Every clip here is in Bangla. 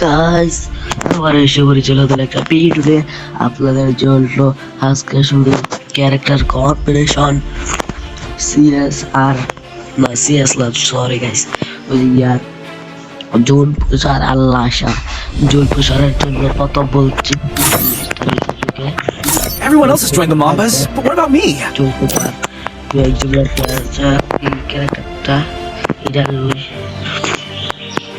গাইস আবার এসে পড়েছিল তাহলে একটা ভিডিওতে আপনাদের জন্য আজকে শুধু ক্যারেক্টার কম্পিটিশন সিএস আর না সিএস না সরি গাইস ওই ইয়ার জুন প্রসার আল্লাহ শাহ জুন প্রসারের জন্য কত বলছি Everyone else has joined the Mambas, but what about me? June প্রসার তুই একজন ক্যারেক্টারটা এটা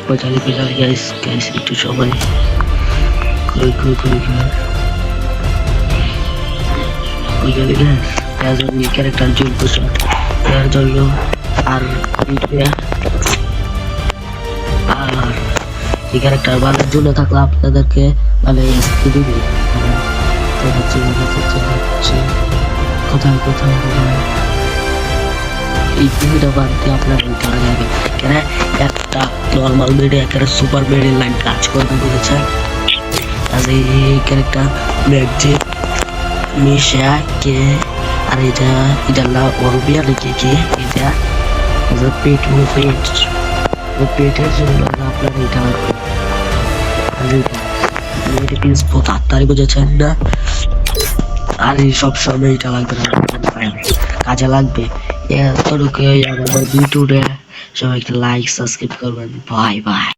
লই পঁচালি পঁচালি গাইস গাইস একটু সময়। কই কই কই কই? পঁচালি গাইস তার জন্য ক্যারেক্টার জুন প্রসার তার জন্য আর আর এই ক্যারেক্টার বানার জন্য থাকলে আপনাদেরকে মানে স্কিল দিবি? কোথায় কোথায় কোথায়? এই ভিডিওটা বানতে আপনার ভালো লাগে। কেন? একটা নর্মাল মেডে একটা সুপার মেডের লাইন কাজ করবে বলেছেন আর এই ক্যারেক্টার ম্যাগজে মিশা কে, আর এটা এটা না অরবিয়া লিখে কে এটা পেট মুভমেন্ট পেটের জন্য আপনার এটা আর এটা প্লিজ তাড়াতাড়ি বুঝেছেন না? আর সব সময় এটা লাগবে কাজে লাগবে। এতটুকু আমার ভিডিওটা সবাই একটা লাইক সাবস্ক্রাইব করবেন বাই বাই